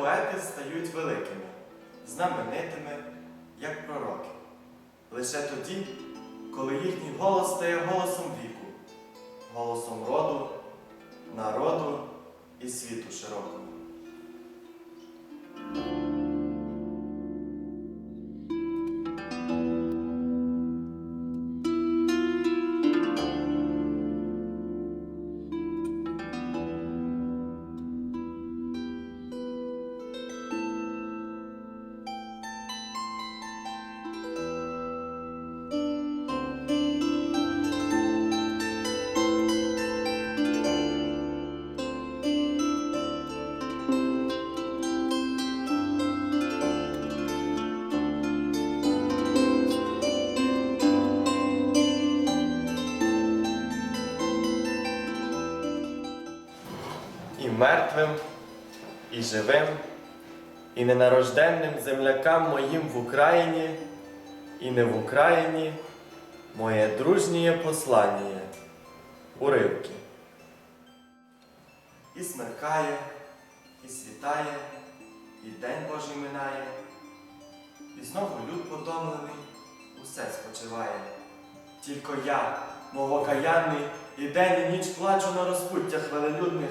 поети стають великими, знаменитими, як пророки. Лише тоді, коли їхній голос стає голосом віку, голосом роду, народу і світу широкого. Мертвим, і живим, і ненарожденним землякам моїм в Україні, і не в Україні, моє дружнє послання, уривки. І смеркає, і світає, і день Божий минає, і знову люд потомлений, усе спочиває. Тільки я, мов окаянний, і день і ніч плачу на розпуттях велелюдних,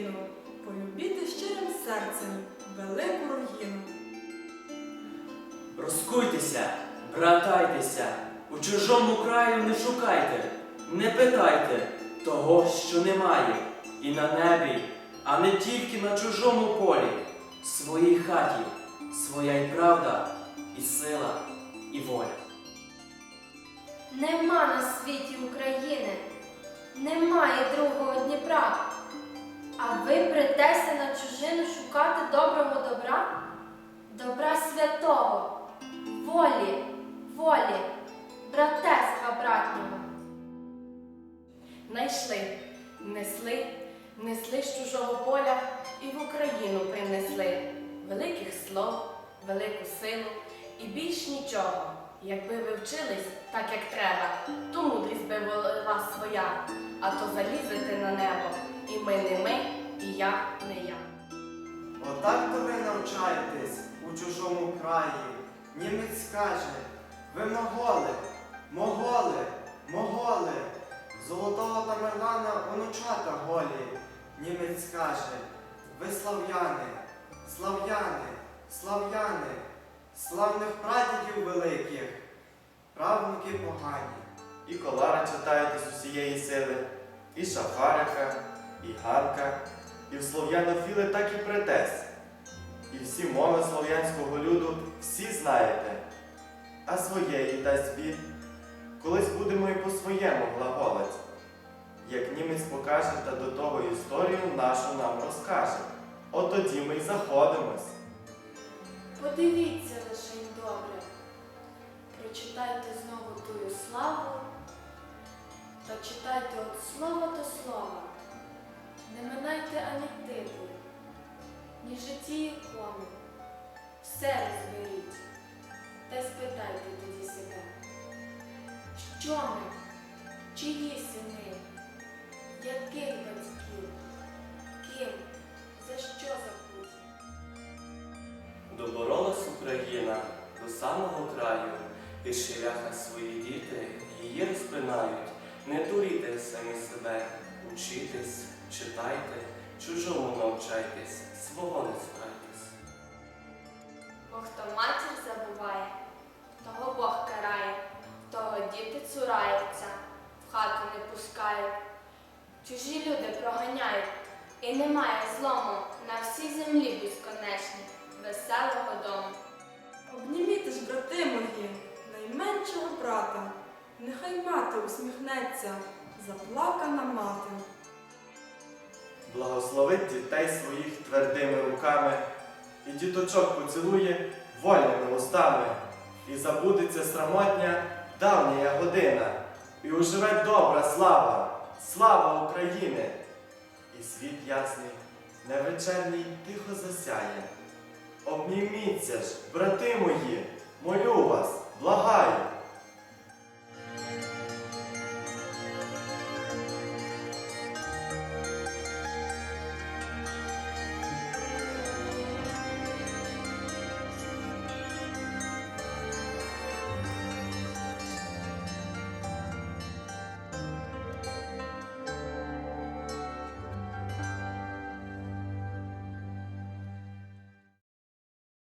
країну, полюбіти щирим серцем велику руїну. Розкуйтеся, братайтеся, у чужому краю не шукайте, не питайте того, що немає, і на небі, а не тільки на чужому полі, в своїй хаті, своя й правда, і сила, і воля. Нема на світі України, немає другого Дніпра. А ви притеся на чужину шукати доброго добра, добра святого, волі, волі, братерства братнього. Найшли, несли, несли з чужого поля і в Україну принесли великих слов, велику силу і більш нічого. Якби ви вчились так, як треба, то мудрість би була своя, а то залізете на небо, і ми не ми, і я не я. Отак то ви навчаєтесь у чужому краї. Німець скаже, ви моголи, моголи, моголи, золотого Тамерлана онучата голі. Німець скаже, ви слав'яни, слав'яни, слав'яни, славних прадідів великих, правнуки погані. І колара читаєте з усієї сили, і шафарика, і ганка, і в слов'янофіли так і притес. І всі мови слов'янського люду всі знаєте, а своєї дасть бід. Колись будемо і по-своєму глаголить. Як німець покаже та до того історію нашу нам розкаже. От тоді ми й заходимось. Подивіться лише й добре, прочитайте знову тую славу, та читайте от слова до слова, що ми, чиї сини, яких батьків, ким, за що закуті? Доборолась Україна до самого краю, і шляха свої діти її розпинають. Не дуріте самі себе, учітесь, читайте, чужому навчайтесь, свого не цурайтесь. Бо хто матір забуває, того Бог карає, того діти цураються, в хату не пускають. Чужі люди проганяють, і немає злому на всій землі безконечній, веселого дому. Обніміте ж, брати мої, найменшого брата, нехай мати усміхнеться, заплакана мати. благословить дітей своїх твердими руками, і діточок поцілує вольними устами, і забудеться срамотня давня година, і уживе добра слава, слава України! І світ ясний, невечерній тихо засяє. Обніміться ж, брати мої, молю вас,